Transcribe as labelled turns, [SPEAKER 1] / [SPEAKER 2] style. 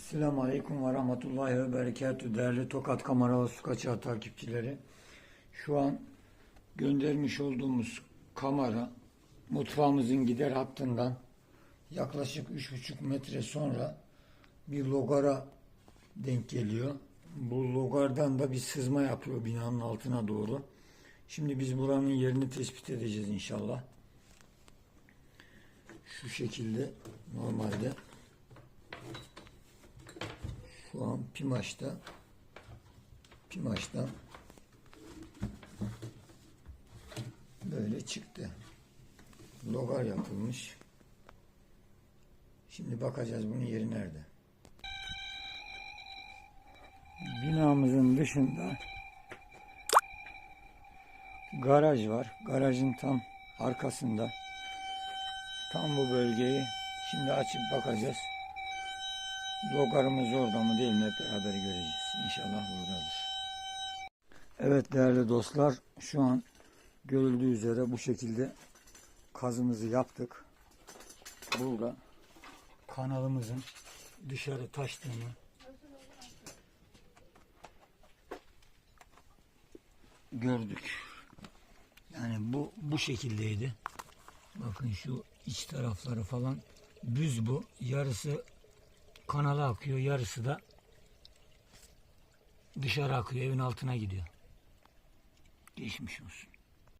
[SPEAKER 1] Selamun Aleyküm ve Rahmetullahi ve Berekatü değerli Tokat Kamera ve Su Kaçağı takipçileri. Şu an göndermiş olduğumuz kamera mutfağımızın gider hattından yaklaşık 3,5 metre sonra bir logara denk geliyor. Bu logardan da bir sızma yapıyor binanın altına doğru. Şimdi biz buranın yerini tespit edeceğiz inşallah. Şu şekilde normalde şu an Pimaş'ta Pimaş'tan böyle çıktı. Logar yapılmış. Şimdi bakacağız bunun yeri nerede. Binamızın dışında garaj var. Garajın tam arkasında. Tam bu bölgeyi şimdi açıp bakacağız. Logarımız orada mı değil mi hep beraber göreceğiz. İnşallah buradadır. Evet değerli dostlar şu an görüldüğü üzere bu şekilde kazımızı yaptık. Burada kanalımızın dışarı taştığını gördük. Yani bu bu şekildeydi. Bakın şu iç tarafları falan düz bu. Yarısı kanala akıyor, yarısı da dışarı akıyor, evin altına gidiyor. Geçmiş olsun.